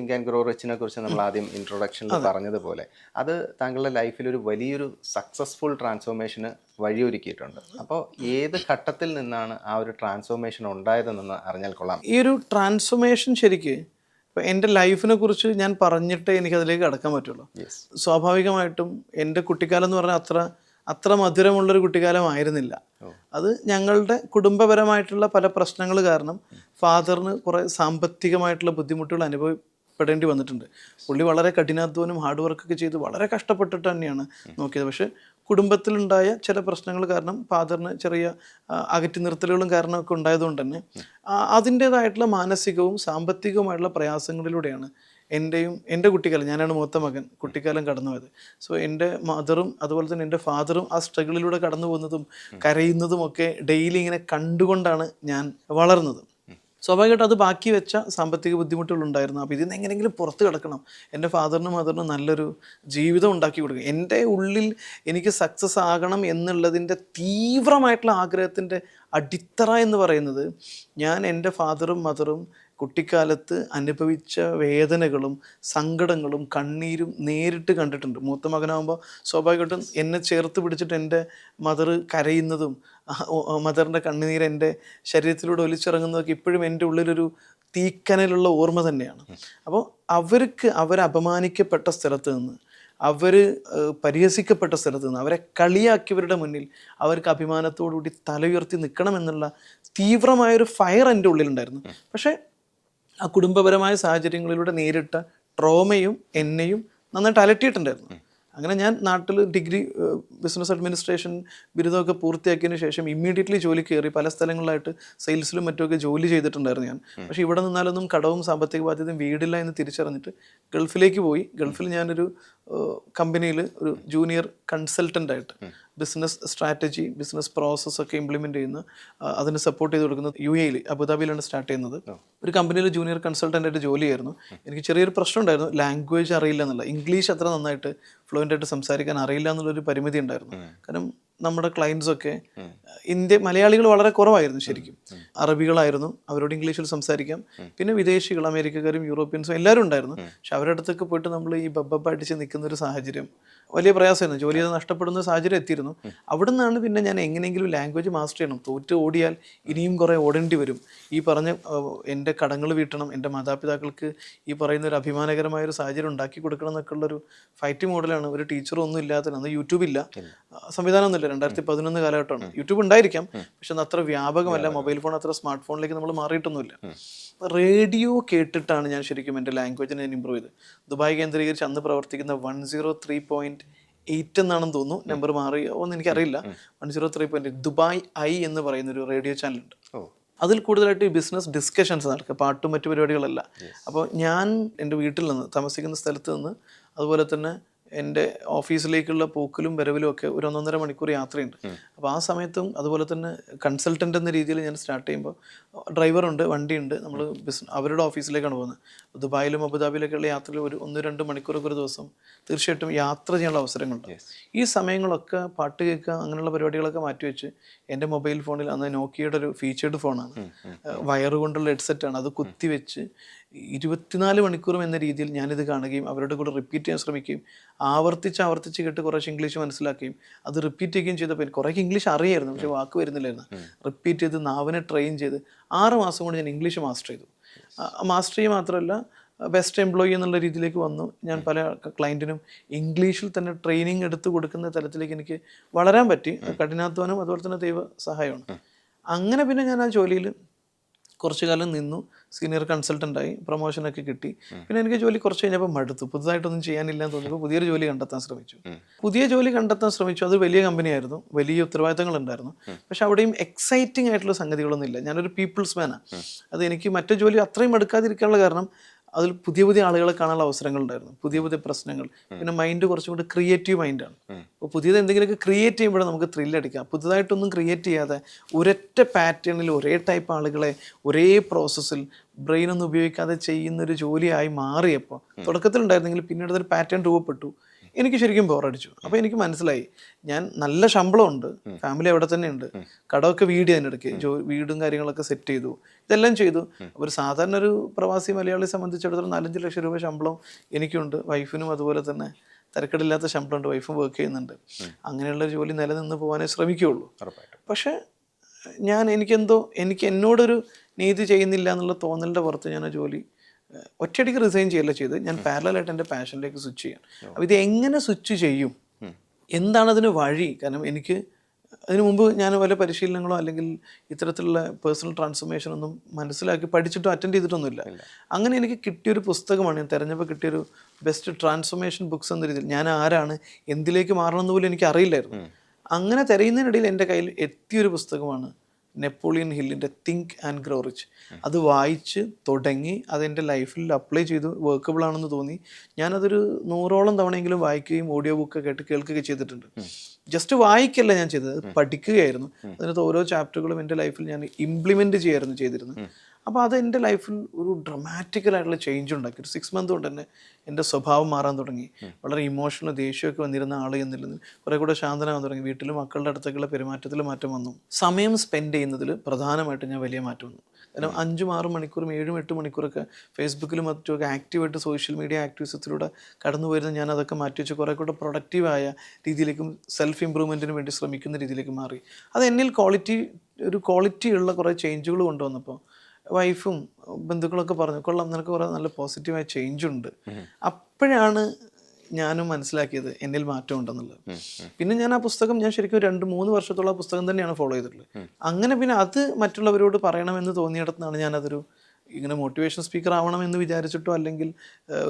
Think and grow റിച്ചിനെ കുറിച്ച് നമ്മൾ ആദ്യം ഇൻട്രൊഡക്ഷനിൽ പറഞ്ഞതുപോലെ അത് താങ്കളുടെ ലൈഫിൽ ഒരു വലിയൊരു സക്സസ്ഫുൾ ട്രാൻസ്ഫോർമേഷന് വഴിയൊരുക്കിയിട്ടുണ്ട്. അപ്പോൾ ഏത് ഘട്ടത്തിൽ നിന്നാണ് ആ ഒരു ട്രാൻസ്ഫോർമേഷൻ ഉണ്ടായതെന്ന് അറിഞ്ഞാൽ കൊള്ളാം. ഈ ഒരു ട്രാൻസ്ഫോർമേഷൻ ശരിക്ക് ഇപ്പം എന്റെ ലൈഫിനെ കുറിച്ച് ഞാൻ പറഞ്ഞിട്ടേ എനിക്കതിലേക്ക് കടക്കാൻ പറ്റുള്ളൂ. സ്വാഭാവികമായിട്ടും എന്റെ കുട്ടിക്കാലം എന്ന് പറഞ്ഞാൽ അത്ര അത്ര മധുരമുള്ളൊരു കുട്ടിക്കാലമായിരുന്നില്ല അത് ഞങ്ങളുടെ കുടുംബപരമായിട്ടുള്ള പല പ്രശ്നങ്ങൾ കാരണം ഫാദറിന് കുറേ സാമ്പത്തികമായിട്ടുള്ള ബുദ്ധിമുട്ടുകൾ അനുഭവപ്പെടേണ്ടി വന്നിട്ടുണ്ട്. പുള്ളി വളരെ കഠിനാധ്വാനം ഹാർഡ് വർക്കൊക്കെ ചെയ്ത് വളരെ കഷ്ടപ്പെട്ടിട്ട് തന്നെയാണ് നോക്കിയത്. പക്ഷേ കുടുംബത്തിലുണ്ടായ ചില പ്രശ്നങ്ങൾ കാരണം ഫാദറിന് ചെറിയ അകറ്റി നിർത്തലുകളും കാരണമൊക്കെ ഉണ്ടായതുകൊണ്ട് തന്നെ അതിന്റേതായിട്ടുള്ള മാനസികവും സാമ്പത്തികവുമായിട്ടുള്ള പ്രയാസങ്ങളിലൂടെയാണ് എന്റെയും എന്റെ കുട്ടിക്കാലം ഞാനാണ് മൂത്ത മകൻ കുട്ടിക്കാലം കടന്നു പോയത് സോ എന്റെ മദറും അതുപോലെ തന്നെ എന്റെ ഫാദറും ആ സ്ട്രഗിളിലൂടെ കടന്നു പോകുന്നതും കരയുന്നതും ഒക്കെ ഡെയിലി ഇങ്ങനെ കണ്ടുകൊണ്ടാണ് ഞാൻ വളർന്നത്. സ്വാഭാവികമായിട്ടും അത് ബാക്കി വെച്ച സാമ്പത്തിക ബുദ്ധിമുട്ടുകൾ ഉണ്ടായിരുന്നു അപ്പോൾ ഇതിന്ന് എങ്ങനെയെങ്കിലും പുറത്ത് കിടക്കണം. എന്റെ ഫാദറിനും മദറിനും നല്ലൊരു ജീവിതം ഉണ്ടാക്കി കൊടുക്കുക. എന്റെ ഉള്ളിൽ എനിക്ക് സക്സസ് ആകണം എന്നുള്ളതിന്റെ തീവ്രമായിട്ടുള്ള ആഗ്രഹത്തിന്റെ അടിത്തറ എന്ന് പറയുന്നത് ഞാൻ എന്റെ ഫാദറും മദറും കുട്ടിക്കാലത്ത് അനുഭവിച്ച വേദനകളും സങ്കടങ്ങളും കണ്ണീരും നേരിട്ട് കണ്ടിട്ടുണ്ട്. മൂത്ത മകനാകുമ്പോൾ സ്വാഭാവികമായിട്ടും എന്നെ ചേർത്ത് പിടിച്ചിട്ട് എന്റെ മദർ കരയുന്നതും മദറിന്റെ കണ്ണുനീർ എന്റെ ശരീരത്തിലൂടെ ഒലിച്ചിറങ്ങുന്നതൊക്കെ ഇപ്പോഴും എന്റെ ഉള്ളിലൊരു തീക്കനലുള്ള ഓർമ്മ തന്നെയാണ്. അപ്പോൾ അവർക്ക് അവരെ അപമാനിക്കപ്പെട്ട സ്ഥലത്ത് നിന്ന് അവർ പരിഹസിക്കപ്പെട്ട സ്ഥലത്ത് നിന്ന് അവരെ കളിയാക്കിയവരുടെ മുന്നിൽ അവർക്ക് അഭിമാനത്തോടുകൂടി തലയുയർത്തി നിൽക്കണം നിൽക്കണമെന്നുള്ള തീവ്രമായൊരു ഫയർ എന്റെ ഉള്ളിലുണ്ടായിരുന്നു. പക്ഷേ ആ കുടുംബപരമായ സാഹചര്യങ്ങളിലൂടെ നേരിട്ട ട്രോമയും എന്നെയും നന്നായിട്ട് അലട്ടിയിട്ടുണ്ടായിരുന്നു. അങ്ങനെ ഞാൻ നാട്ടിൽ ഡിഗ്രി ബിസിനസ് അഡ്മിനിസ്ട്രേഷൻ ബിരുദമൊക്കെ പൂർത്തിയാക്കിയതിന് ശേഷം ഇമ്മീഡിയറ്റ്ലി ജോലി കയറി പല സ്ഥലങ്ങളിലായിട്ട് സെയിൽസിലും മറ്റുമൊക്കെ ജോലി ചെയ്തിട്ടുണ്ടായിരുന്നു ഞാൻ. പക്ഷേ ഇവിടെ നിന്നാലൊന്നും കടവും സാമ്പത്തിക ബാധ്യതയും വീടില്ല എന്ന് തിരിച്ചറിഞ്ഞിട്ട് ഗൾഫിലേക്ക് പോയി. ഗൾഫിൽ ഞാനൊരു കമ്പനിയിൽ ഒരു ജൂനിയർ കൺസൾട്ടന്റ് ആയിട്ട് ബിസിനസ് സ്ട്രാറ്റജി ബിസിനസ് പ്രോസസ് ഒക്കെ ഇംപ്ലിമെന്റ് ചെയ്യുന്ന അതിന് സപ്പോർട്ട് ചെയ്ത് കൊടുക്കുന്നത് യു എയിൽ അബുദാബിയിലാണ് സ്റ്റാർട്ട് ചെയ്യുന്നത്. ഒരു കമ്പനിയിൽ ജൂനിയർ കൺസൾട്ടന്റ് ആയിട്ട് ജോലി ആയിരുന്നു എനിക്ക് ചെറിയൊരു പ്രശ്നം ഉണ്ടായിരുന്നു. ലാംഗ്വേജ് അറിയില്ല എന്നുള്ള. ഇംഗ്ലീഷ് അത്ര നന്നായിട്ട് ഫ്ലുവന്റ് ആയിട്ട് സംസാരിക്കാൻ അറിയില്ല എന്നുള്ളൊരു പരിമിതി ഉണ്ടായിരുന്നു. കാരണം നമ്മുടെ ക്ലയൻസൊക്കെ ഇന്ത്യ മലയാളികൾ വളരെ കുറവായിരുന്നു ശരിക്കും. അറബികളായിരുന്നു അവരോട് ഇംഗ്ലീഷിൽ സംസാരിക്കാം. പിന്നെ വിദേശികൾ അമേരിക്കക്കാരും യൂറോപ്യൻസും എല്ലാവരും ഉണ്ടായിരുന്നു. പക്ഷെ അവരുടെ അടുത്തൊക്കെ പോയിട്ട് നമ്മൾ ഈ ബബ്ബ അടിച്ച് നിൽക്കുന്ന ഒരു സാഹചര്യം വലിയ പ്രയാസമായിരുന്നു. ജോലി ചെയ്ത് നഷ്ടപ്പെടുന്ന സാഹചര്യം എത്തിയിരുന്നു. അവിടെ നിന്നാണ് പിന്നെ ഞാൻ എങ്ങനെയെങ്കിലും ലാംഗ്വേജ് മാസ്റ്റർ ചെയ്യണം. തോറ്റ് ഓടിയാൽ ഇനിയും കുറേ ഓടേണ്ടി വരും. ഈ പറഞ്ഞ എന്റെ കടങ്ങൾ വീട്ടണം എന്റെ മാതാപിതാക്കൾക്ക് ഈ പറയുന്ന ഒരു അഭിമാനകരമായ ഒരു സാഹചര്യം ഉണ്ടാക്കി കൊടുക്കണം എന്നൊക്കെ ഉള്ളൊരു ഫൈറ്റ് മോഡലാണ് ഒരു ടീച്ചറും ഒന്നും ഇല്ലാത്ത അന്ന് യൂട്യൂബ് ഇല്ല. സംവിധാനമൊന്നുമില്ല രണ്ടായിരത്തി പതിനൊന്ന് കാലഘട്ടമാണ് യൂട്യൂബ് ഉണ്ടായിരിക്കാം പക്ഷെ അത് അത്ര വ്യാപകമല്ല. മൊബൈൽ ഫോൺ അത്ര സ്മാർട്ട് ഫോണിലേക്ക് നമ്മൾ മാറിയിട്ടൊന്നുമില്ല. റേഡിയോ കേട്ടിട്ടാണ് ഞാൻ ശരിക്കും എന്റെ ലാംഗ്വേജിനെ ഞാൻ ഇമ്പ്രൂവ് ചെയ്ത് ദുബായ് കേന്ദ്രീകരിച്ച് അന്ന് പ്രവർത്തിക്കുന്ന one zero three point eight എന്നാണെന്ന് തോന്നുന്നു. നമ്പർ മാറിയോ എന്ന് എനിക്കറിയില്ല. One zero three point Dubai eye എന്ന് പറയുന്ന ഒരു റേഡിയോ ചാനലുണ്ട്. ഉണ്ട് അതിൽ കൂടുതലായിട്ട് ഈ ബിസിനസ് ഡിസ്കഷൻസ് നടക്കുക. പാട്ടും മറ്റു പരിപാടികളല്ല. അപ്പോൾ ഞാൻ എന്റെ വീട്ടിൽ നിന്ന് താമസിക്കുന്ന സ്ഥലത്ത് നിന്ന് അതുപോലെ തന്നെ എന്റെ ഓഫീസിലേക്കുള്ള പോക്കിലും വരവിലും ഒക്കെ ഒരു ഒന്നൊന്നര മണിക്കൂർ യാത്രയുണ്ട്. അപ്പോൾ ആ സമയത്തും അതുപോലെ തന്നെ കൺസൾട്ടന്റ് എന്ന രീതിയിൽ ഞാൻ സ്റ്റാർട്ട് ചെയ്യുമ്പോൾ ഡ്രൈവറുണ്ട് വണ്ടിയുണ്ട്. നമ്മൾ ബിസിനസ് അവരുടെ ഓഫീസിലേക്കാണ് പോകുന്നത്. ദുബായിലും അബുദാബിയിലൊക്കെയുള്ള യാത്രയിൽ ഒരു ഒന്ന് രണ്ട് മണിക്കൂറൊക്കെ ഒരു ദിവസം തീർച്ചയായിട്ടും യാത്ര ചെയ്യാനുള്ള അവസരങ്ങളുണ്ട്. ഈ സമയങ്ങളൊക്കെ പാട്ട് കേൾക്കുക അങ്ങനെയുള്ള പരിപാടികളൊക്കെ മാറ്റിവെച്ച് എന്റെ മൊബൈൽ ഫോണിൽ അന്ന് നോക്കിയുടെ ഒരു ഫീച്ചേർഡ് ഫോണാണ്. വയറ് കൊണ്ടുള്ള ഹെഡ്സെറ്റാണ്. അത് കുത്തിവെച്ച് ഇരുപത്തിനാല് മണിക്കൂറും എന്ന രീതിയിൽ ഞാനിത് കാണുകയും അവരുടെ കൂടെ റിപ്പീറ്റ് ചെയ്യാൻ ശ്രമിക്കുകയും ആവർത്തിച്ച് ആവർത്തിച്ച് കേട്ട് കുറച്ച് ഇംഗ്ലീഷ് മനസ്സിലാക്കുകയും അത് റിപ്പീറ്റ് ചെയ്യുകയും ചെയ്തപ്പോൾ എനിക്ക് കുറേ ഇംഗ്ലീഷ് അറിയായിരുന്നു. പക്ഷേ വാക്ക് വരുന്നില്ലായിരുന്നു. റിപ്പീറ്റ് ചെയ്ത് നാവിനെ ട്രെയിൻ ചെയ്ത് ആറ് മാസം കൊണ്ട് ഞാൻ ഇംഗ്ലീഷ് മാസ്റ്റർ ചെയ്തു. മാസ്റ്റർ ചെയ്യുക മാത്രമല്ല ബെസ്റ്റ് എംപ്ലോയി എന്നുള്ള രീതിയിലേക്ക് വന്നു. ഞാൻ പല ക്ലയന്റിനും ഇംഗ്ലീഷിൽ തന്നെ ട്രെയിനിങ് എടുത്ത് കൊടുക്കുന്ന തലത്തിലേക്ക് എനിക്ക് വളരാൻ പറ്റി. കഠിനാധ്വാനം അതുപോലെ തന്നെ ദൈവ സഹായമാണ്. അങ്ങനെ പിന്നെ ഞാൻ ആ ജോലിയിൽ കുറച്ചു കാലം നിന്നു. സീനിയർ കൺസൾട്ടന്റായി പ്രൊമോഷനൊക്കെ കിട്ടി. പിന്നെ എനിക്ക് ജോലി കുറച്ച് കഴിഞ്ഞപ്പോൾ മടുത്തു. പുതുതായിട്ടൊന്നും ചെയ്യാനില്ല എന്ന് തോന്നിയപ്പോൾ പുതിയൊരു ജോലി കണ്ടെത്താൻ ശ്രമിച്ചു. പുതിയ ജോലി കണ്ടെത്താൻ ശ്രമിച്ചു. അത് വലിയ കമ്പനിയായിരുന്നു വലിയ ഉത്തരവാദിത്തങ്ങൾ ഉണ്ടായിരുന്നു. പക്ഷെ അവിടെയും എക്സൈറ്റിംഗ് ആയിട്ടുള്ള സംഗതികളൊന്നും ഇല്ല ഞാനൊരു പീപ്പിൾസ് മാനാണ് അത് എനിക്ക് മറ്റു ജോലി അത്രയും എടുക്കാതിരിക്കാനുള്ള കാരണം അതിൽ പുതിയ പുതിയ ആളുകളെ കാണാനുള്ള അവസരങ്ങൾ ഉണ്ടായിരുന്നു. പുതിയ പുതിയ പ്രശ്നങ്ങൾ. പിന്നെ മൈൻഡ് കുറച്ചും കൂടി ക്രിയേറ്റീവ് മൈൻഡാണ് അപ്പോൾ പുതിയത് എന്തെങ്കിലുമൊക്കെ ക്രിയേറ്റ് ചെയ്യുമ്പോഴേ നമുക്ക് ത്രില്ല് അടിക്കാം പുതുതായിട്ടൊന്നും ക്രിയേറ്റ് ചെയ്യാതെ ഒരൊറ്റ പാറ്റേണിൽ ഒരേ ടൈപ്പ് ആളുകളെ ഒരേ പ്രോസസ്സിൽ ബ്രെയിൻ ഒന്നും ഉപയോഗിക്കാതെ ചെയ്യുന്നൊരു ജോലിയായി മാറിയപ്പോൾ തുടക്കത്തിൽ ഉണ്ടായിരുന്നെങ്കിൽ പിന്നീട് അതൊരു പാറ്റേൺ രൂപപ്പെട്ടു. എനിക്ക് ശരിക്കും ബോറടിച്ചു അപ്പോൾ എനിക്ക് മനസ്സിലായി ഞാൻ നല്ല ശമ്പളമുണ്ട് ഫാമിലി അവിടെ തന്നെ ഉണ്ട് കടമൊക്കെ വീട് അതിനിടയ്ക്ക് ജോ വീടും കാര്യങ്ങളൊക്കെ സെറ്റ് ചെയ്തു. ഇതെല്ലാം ചെയ്തു. ഒരു സാധാരണ ഒരു പ്രവാസി മലയാളിയെ സംബന്ധിച്ചിടത്തോളം നാലഞ്ച് ലക്ഷം രൂപ ശമ്പളം എനിക്കുണ്ട്. വൈഫിനും അതുപോലെ തന്നെ തിരക്കടില്ലാത്ത ശമ്പളമുണ്ട്. വൈഫും വർക്ക് ചെയ്യുന്നുണ്ട്. അങ്ങനെയുള്ള ജോലി നിലനിന്ന് പോകാനേ ശ്രമിക്കുകയുള്ളൂ. പക്ഷെ ഞാൻ എനിക്കെന്തോ എനിക്ക് എന്നോടൊരു നീതി ചെയ്യുന്നില്ല എന്നുള്ള തോന്നലിന്റെ പുറത്ത് ഞാൻ ആ ജോലി ഒറ്റയടിക്ക് റിസൈൻ ചെയ്യല്ല ചെയ്ത് ഞാൻ പാരലായിട്ട് എന്റെ പാഷനിലേക്ക് സ്വിച്ച് ചെയ്യാം. അപ്പോൾ ഇത് എങ്ങനെ സ്വിച്ച് ചെയ്യും? എന്താണ് അതിന് വഴി? കാരണം എനിക്ക് അതിനു മുമ്പ് ഞാൻ വല്ല പരിശീലനങ്ങളോ അല്ലെങ്കിൽ ഇത്തരത്തിലുള്ള പേഴ്സണൽ ട്രാൻസ്ഫോർമേഷൻ ഒന്നും മനസ്സിലാക്കി പഠിച്ചിട്ടോ അറ്റൻഡ് ചെയ്തിട്ടൊന്നുമില്ല. അങ്ങനെ എനിക്ക് കിട്ടിയൊരു പുസ്തകമാണ്. ഞാൻ തിരഞ്ഞപ്പോൾ കിട്ടിയൊരു ബെസ്റ്റ് ട്രാൻസ്ഫോർമേഷൻ ബുക്സ് എന്ന രീതിയിൽ. ഞാൻ ആരാണ്? എന്തിലേക്ക് മാറണമെന്ന് പോലും എനിക്ക് അറിയില്ലായിരുന്നു. അങ്ങനെ തിരയുന്നതിനിടയിൽ എന്റെ കയ്യിൽ എത്തിയൊരു പുസ്തകമാണ് നെപ്പോളിയൻ ഹില്ലിന്റെ തിങ്ക് ആൻഡ് ഗ്രോ റിച്ച് അത് വായിച്ച് തുടങ്ങി അതെന്റെ ലൈഫിൽ അപ്ലൈ ചെയ്തു വർക്കബിൾ ആണെന്ന് തോന്നി. ഞാനതൊരു നൂറോളം തവണയെങ്കിലും വായിക്കുകയും ഓഡിയോ ബുക്ക് കേട്ട് കേൾക്കുകയും ചെയ്തിട്ടുണ്ട്. ജസ്റ്റ് വായിക്കല്ല ഞാൻ ചെയ്തത്. പഠിക്കുകയായിരുന്നു. അതിനകത്ത് ഓരോ ചാപ്റ്ററുകളും എന്റെ ലൈഫിൽ ഞാൻ ഇംപ്ലിമെന്റ് ചെയ്യായിരുന്നു ചെയ്തിരുന്നത്. അപ്പോൾ അത് എന്റെ ലൈഫിൽ ഒരു ഡ്രമാറ്റിക്കലായിട്ടുള്ള ചേഞ്ച് ഉണ്ടാക്കി. ഒരു സിക്സ് മന്ത് കൊണ്ട് തന്നെ എന്റെ സ്വഭാവം മാറാൻ തുടങ്ങി. വളരെ ഇമോഷണൽ ദേഷ്യമൊക്കെ വന്നിരുന്ന ആൾ എന്നില്ലെന്ന് കുറേ കൂടെ ശാന്തനാകാൻ തുടങ്ങി. വീട്ടിലും മക്കളുടെ അടുത്തേക്കുള്ള പെരുമാറ്റത്തിൽ മാറ്റം വന്നു. സമയം സ്പെൻഡ് ചെയ്യുന്നതിൽ പ്രധാനമായിട്ട് ഞാൻ വലിയ മാറ്റം വന്നു. കാരണം അഞ്ചും ആറും മണിക്കൂറും ഏഴും എട്ട് മണിക്കൂറൊക്കെ ഫേസ്ബുക്കിലും മറ്റുമൊക്കെ ആക്റ്റീവായിട്ട് സോഷ്യൽ മീഡിയ ആക്ടിവിസത്തിലൂടെ കടന്നു വരുന്ന ഞാൻ അതൊക്കെ മാറ്റി വെച്ച് കുറേ കൂടെ പ്രൊഡക്റ്റീവായ രീതിയിലേക്കും സെൽഫ് ഇമ്പ്രൂവ്മെന്റിന് വേണ്ടി ശ്രമിക്കുന്ന രീതിയിലേക്ക് മാറി. അത് എന്നിൽ ക്വാളിറ്റി ഒരു ക്വാളിറ്റിയുള്ള കുറേ ചേഞ്ചുകൾ കൊണ്ടുവന്നപ്പോൾ വൈഫും ബന്ധുക്കളൊക്കെ പറഞ്ഞു കൊള്ളാം നിനക്ക് കുറേ നല്ല പോസിറ്റീവായ ചേഞ്ച് ഉണ്ട്. അപ്പോഴാണ് ഞാനും മനസ്സിലാക്കിയത് എന്നിൽ മാറ്റം ഉണ്ടെന്നുള്ളത്. പിന്നെ ഞാൻ ആ പുസ്തകം ഞാൻ ശരിക്കും രണ്ട് മൂന്ന് വർഷത്തോളം ആ പുസ്തകം തന്നെയാണ് ഫോളോ ചെയ്തിട്ടുള്ളത്. അങ്ങനെ പിന്നെ അത് മറ്റുള്ളവരോട് പറയണമെന്ന് തോന്നിയിടത്തുനിന്നാണ് ഞാനതൊരു ഇങ്ങനെ മോട്ടിവേഷൻ സ്പീക്കർ ആവണമെന്ന് വിചാരിച്ചിട്ടോ അല്ലെങ്കിൽ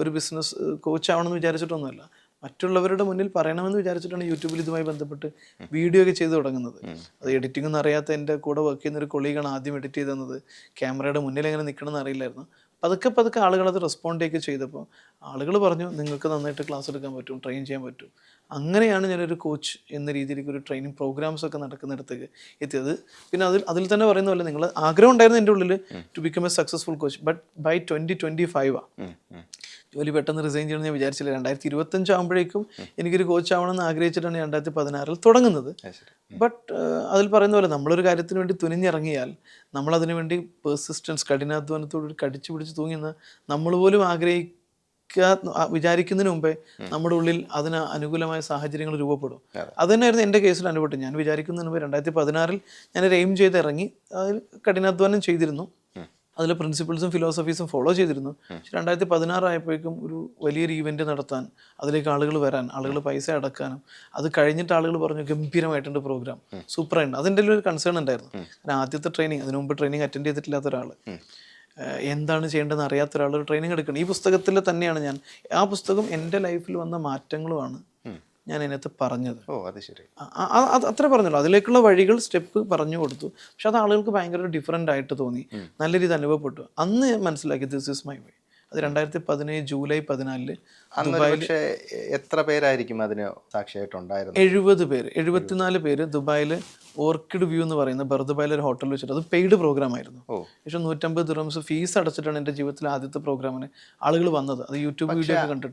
ഒരു ബിസിനസ് കോച്ച് ആവണമെന്ന് വിചാരിച്ചിട്ടൊന്നുമല്ല. മറ്റുള്ളവരുടെ മുന്നിൽ പറയണമെന്ന് വിചാരിച്ചിട്ടാണ് യൂട്യൂബിൽ ഇതുമായി ബന്ധപ്പെട്ട് വീഡിയോ ഒക്കെ ചെയ്തു തുടങ്ങുന്നത്. അത് എഡിറ്റിംഗ് ഒന്നും അറിയാത്ത എന്റെ കൂടെ വർക്ക് ചെയ്യുന്ന ഒരു കൊളീഗാണ് ആദ്യം എഡിറ്റ് ചെയ്ത് തന്നത് ക്യാമറയുടെ മുന്നിൽ എങ്ങനെ നിൽക്കണമെന്ന് അറിയില്ലായിരുന്നു. പതുക്കെ പതുക്കെ ആളുകൾ അത് റെസ്പോണ്ട് ഒക്കെ ചെയ്തപ്പോൾ ആളുകൾ പറഞ്ഞു നിങ്ങൾക്ക് നന്നായിട്ട് ക്ലാസ് എടുക്കാൻ പറ്റും ട്രെയിൻ ചെയ്യാൻ പറ്റും. അങ്ങനെയാണ് ഞാനൊരു കോച്ച് എന്ന രീതിയിലേക്ക് ഒരു ട്രെയിനിങ് പ്രോഗ്രാംസ് ഒക്കെ നടക്കുന്നിടത്തേക്ക് എത്തിയത്. പിന്നെ അതിൽ അതിൽ തന്നെ പറയുന്ന പോലെ നിങ്ങൾ ആഗ്രഹം ഉണ്ടായിരുന്നു എന്റെ ഉള്ളിൽ to become a successful coach but by twenty twenty five. ജോലി പെട്ടെന്ന് റിസൈൻ ചെയ്യണമെന്ന് ഞാൻ വിചാരിച്ചില്ല. രണ്ടായിരത്തി ഇരുപത്തഞ്ച് ആകുമ്പോഴേക്കും എനിക്കൊരു കോച്ച് ആവണമെന്ന് ആഗ്രഹിച്ചിട്ടാണ് രണ്ടായിരത്തി പതിനാറിൽ തുടങ്ങുന്നത് ബട്ട് അതിൽ പറയുന്ന പോലെ നമ്മളൊരു കാര്യത്തിന് വേണ്ടി തുനിഞ്ഞിറങ്ങിയാൽ നമ്മളതിനു വേണ്ടി പേഴ്സിസ്റ്റൻസ് കഠിനാധ്വാനത്തോട് കടിച്ചു പിടിച്ച് തൂങ്ങുന്ന നമ്മൾ പോലും ആഗ്രഹിക്കാ വിചാരിക്കുന്നതിന് മുമ്പേ നമ്മുടെ ഉള്ളിൽ അതിന് അനുകൂലമായ സാഹചര്യങ്ങൾ രൂപപ്പെടും. അത്. തന്നെയായിരുന്നു എന്റെ കേസിൽ അനുഭവപ്പെട്ടു ഞാൻ വിചാരിക്കുന്നതിന് മുമ്പ് രണ്ടായിരത്തി പതിനാറിൽ ഞാനൊരു എയിം ചെയ്ത് ഇറങ്ങി അതിൽ കഠിനാധ്വാനം ചെയ്തിരുന്നു. അതിലെ പ്രിൻസിപ്പിൾസും ഫിലോസഫീസും ഫോളോ ചെയ്തിരുന്നു. പക്ഷെ രണ്ടായിരത്തി പതിനാറായപ്പോഴേക്കും ഒരു വലിയൊരു ഈവന്റ് നടത്താൻ അതിലേക്ക് ആളുകൾ വരാൻ ആളുകൾ പൈസ അടക്കാനും അത് കഴിഞ്ഞിട്ട് ആളുകൾ പറഞ്ഞു ഗംഭീരമായിട്ടുണ്ട് പ്രോഗ്രാം സൂപ്പർ ആയിട്ട് അതിന്റെ ഒരു കൺസേൺ ഉണ്ടായിരുന്നു. കാരണം ആദ്യത്തെ ട്രെയിനിങ് അതിനു മുമ്പ് ട്രെയിനിങ് അറ്റൻഡ് ചെയ്തിട്ടില്ലാത്ത ഒരാൾ. എന്താണ് ചെയ്യേണ്ടതെന്ന് അറിയാത്ത ഒരാൾ ഒരു ട്രെയിനിങ് എടുക്കണം. ഈ പുസ്തകത്തിൽ തന്നെയാണ് ഞാൻ. ആ പുസ്തകം എന്റെ ലൈഫിൽ വന്ന മാറ്റങ്ങളുമാണ് ഞാൻ അതിനകത്ത് പറഞ്ഞത്. ഓ അത് ശരി. അത്ര പറഞ്ഞല്ലോ. അതിലേക്കുള്ള വഴികൾ സ്റ്റെപ്പ് പറഞ്ഞു കൊടുത്തു. പക്ഷെ അത് ആളുകൾക്ക് ഭയങ്കര ഡിഫറെന്റ് ആയിട്ട് തോന്നി. നല്ല രീതിയിൽ അനുഭവപ്പെട്ടു. അന്ന് മനസ്സിലാക്കി ദിസ് ഇസ് മൈ വേ അത് രണ്ടായിരത്തി പതിനേഴ് ജൂലൈ പതിനാലിൽ പക്ഷേ എത്ര പേരായിരിക്കും അതിന് സാക്ഷിയായിട്ടുണ്ടായിരുന്നത്? എഴുപത് പേര്. എഴുപത്തിനാല് പേര് ദുബായിൽ ഓർക്കിഡ് വ്യൂ എന്ന് പറയുന്ന ബർദുബായിലെ ഒരു ഹോട്ടലിൽ വെച്ചിട്ട് അത് പെയ്ഡ് പ്രോഗ്രാം ആയിരുന്നു. പക്ഷെ നൂറ്റമ്പത് ദിറംസ് ഫീസ് അടച്ചിട്ടാണ് എന്റെ ജീവിതത്തിലെ ആദ്യത്തെ പ്രോഗ്രാമിന് ആളുകൾ വന്നത്. അത് യൂട്യൂബ് വീഡിയോ കണ്ടിട്ട്.